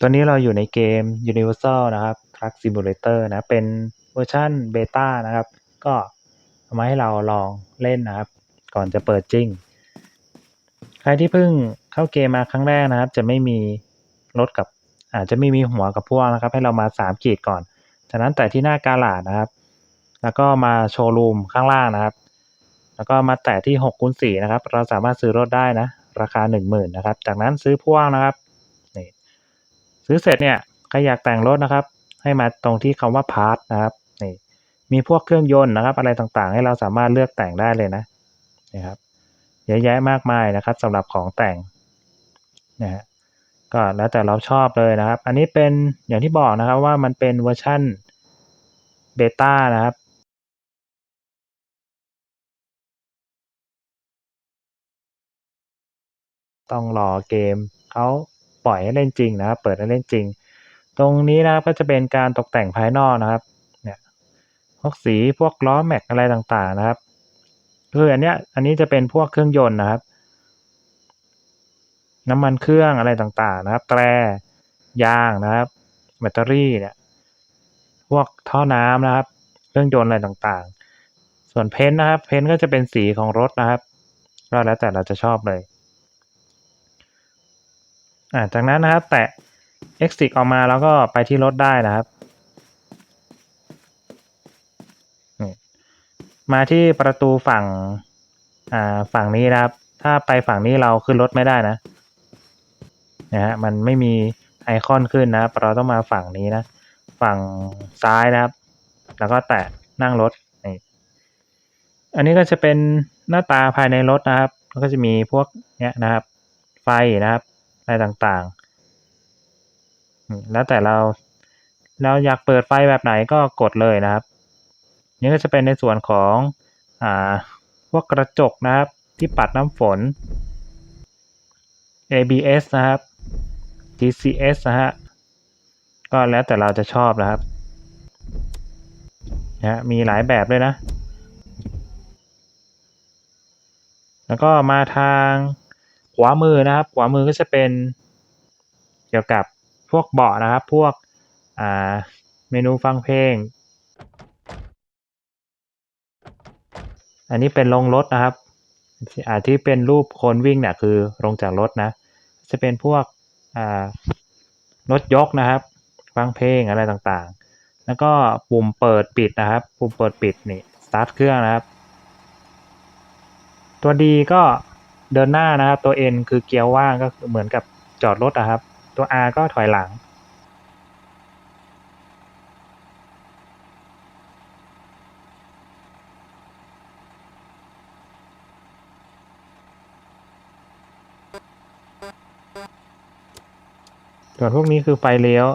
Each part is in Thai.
ตอนนี้เราอยู่ในเกม Universal นะครับ Truck Simulator นะ เป็นเวอร์ชันเบต้านะครับ ก็เอามาให้เราลองเล่นนะครับ ก่อนจะเปิดจริง ใครที่เพิ่งเข้าเกมมาครั้งแรกนะครับ จะไม่มีรถกับอาจจะไม่มีหัวกับพวกนะครับ ให้เรามา 3 ขีดก่อน จากนั้นแต่ที่หน้ากาลาดนะครับ แล้วก็มาโชว์รูมข้างล่างนะครับ แล้วก็มาแตะที่6คูณ4นะครับ เราสามารถซื้อรถได้นะ ราคา 10,000นะครับ จากนั้นซื้อพ่วงนะครับ ซื้อเสร็จเนี่ยใครอยากแต่งรถนะครับ ให้มาตรงที่คำว่าพาร์ทนะครับนี่มีพวกเครื่องยนต์นะครับ อะไรต่างๆ ให้เราสามารถเลือกแต่งได้เลยนะนี่ครับเยอะแยะมากมายนะครับสำหรับของแต่งนะฮะก็แล้วแต่เราชอบเลยนะครับ อันนี้เป็นอย่างที่บอกนะครับว่ามันเป็นเวอร์ชั่นเบต้านะครับต้องรอเกมเขา ปล่อยให้เล่นจริงนะครับเปิดให้เล่นจริง ตรงนี้นะครับก็จะเป็นการตกแต่งภายนอกนะครับเนี่ยพวกสีพวกล้อแม็กอะไรต่างๆนะครับคืออันเนี้ยอันนี้จะเป็นพวกเครื่องยนต์นะครับ น้ำมันเครื่องอะไรต่างๆนะครับ แตรยางนะครับแบตเตอรี่เนี่ยพวกท่อน้ำนะครับ เครื่องยนต์อะไรต่างๆ ส่วนเพ้นท์นะครับ เพ้นท์ก็จะเป็นสีของรถนะครับ ก็แล้วแต่เราจะชอบเลย อ่าจากนั้นนะครับ แตะ exit ออกมาแล้วก็ไปที่รถได้นะครับมาที่ประตูฝั่งอ่าฝั่งนี้นะครับ ถ้าไปฝั่งนี้เราขึ้นรถไม่ได้นะนะฮะมันไม่มีไอคอนขึ้นนะรเราต้องมาฝั่งนี้นะ ฝั่งซ้ายนะครับ แล้วก็แตะนั่งรถนี่อันนี้ก็จะเป็นหน้าตาภายในรถนะครับ ก็จะมีพวกเนี้ยนะครับ ไฟนะครับ อะไรต่างๆ แล้วแต่เราเราอยากเปิดไฟแบบไหนก็กดเลยนะครับ นี่ก็จะเป็นในส่วนของอ่าพวกกระจกนะครับที่ปัดน้ำฝน ABS นะครับ GCS นะฮะ ก็แล้วแต่เราจะชอบนะครับนะฮะมีหลายแบบเลยนะ แล้วก็มาทาง ขวามือนะครับขวามือก็จะเป็นเกี่ยวกับพวกเบาะนะครับ พวกเมนูฟังเพลง อันนี้เป็นลงรถนะครับอาที่เป็นรูปคนวิ่งเนี่ยคือลงจากรถนะ จะเป็นพวกรถยกนะครับ ฟังเพลงอะไรต่างๆ แล้วก็ปุ่มเปิดปิดนะครับ ปุ่มเปิดปิดนี่สตาร์ทเครื่องนะครับ ตัวดีก็ เดินหน้านะครับ ตัว N คือเกียร์ว่างก็เหมือนกับจอดรถอะครับ ตัว R ก็ถอยหลัง ส่วนพวกนี้คือไฟเลี้ยว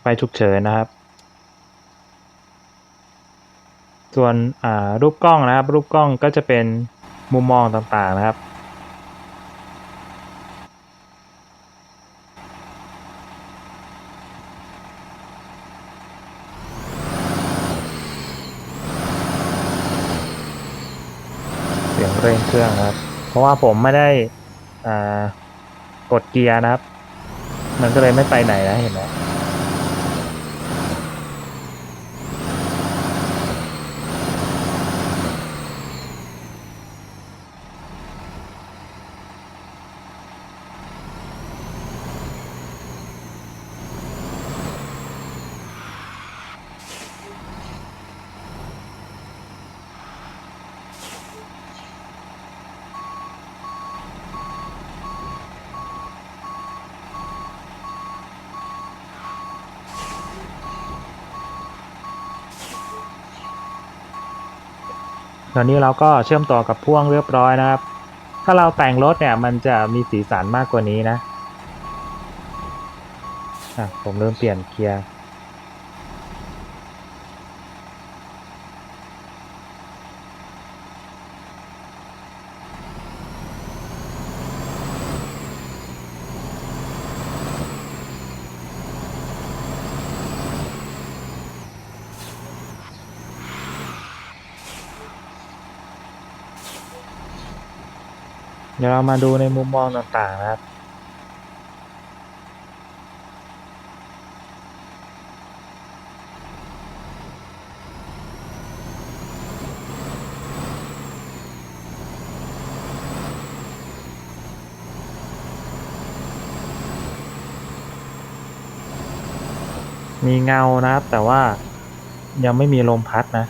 ไฟฉุกเฉินนะครับส่วนอ่ารูปกล้องนะครับ รูปกล้องก็จะเป็น มุมมองต่างๆนะครับ เสียงเร่งเครื่องครับ เพราะว่าผมไม่ได้กดเกียร์นะครับ มันก็เลยไม่ไปไหนนะเห็นไหม ตอนนี้เราก็เชื่อมต่อกับพ่วงเรียบร้อยนะครับ ถ้าเราแต่งรถเนี่ยมันจะมีสีสันมากกว่านี้นะ อะ ผมเริ่มเปลี่ยนเกียร์ เดี๋ยวเรามาดูในมุมมองต่างๆนะครับ มีเงานะครับ แต่ว่ายังไม่มีลมพัดนะ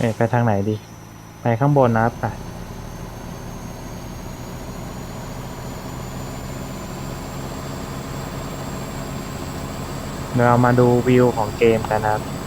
เอ๊ไปทางไหนดี ไปข้างบนนะครับไปเรามาดูวิวของเกมกันนะครับ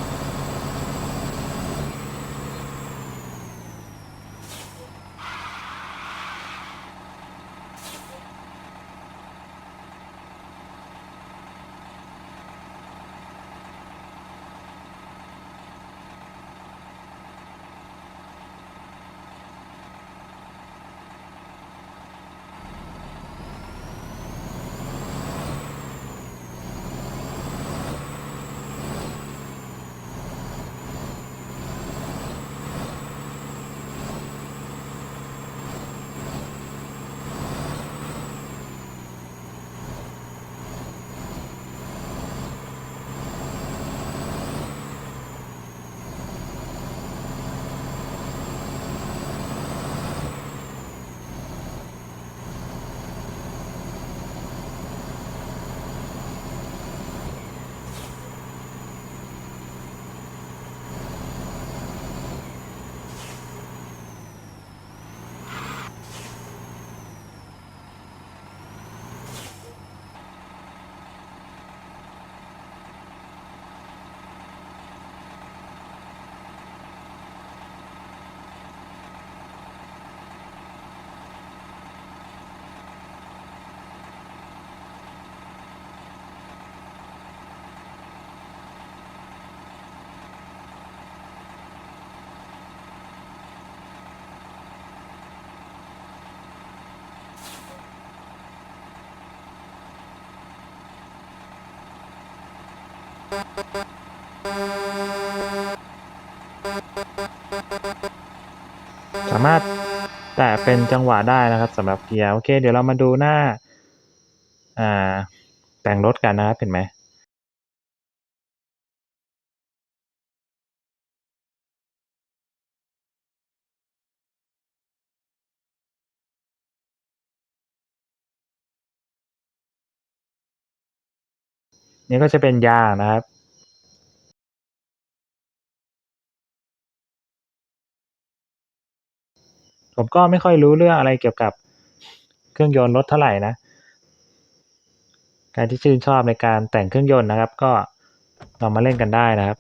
สามารถแตะเป็นจังหวะได้นะครับสำหรับเกียร์โอเค เดี๋ยวเรามาดูหน้า อ่าแต่งรถกันนะครับเห็นไหม นี่ก็จะเป็นยางนะครับผมก็ไม่ค่อยรู้เรื่องอะไรเกี่ยวกับเครื่องยนต์รถเท่าไหร่นะ การที่ชื่นชอบในการแต่งเครื่องยนต์นะครับ ก็ลองมาเล่นกันได้นะครับ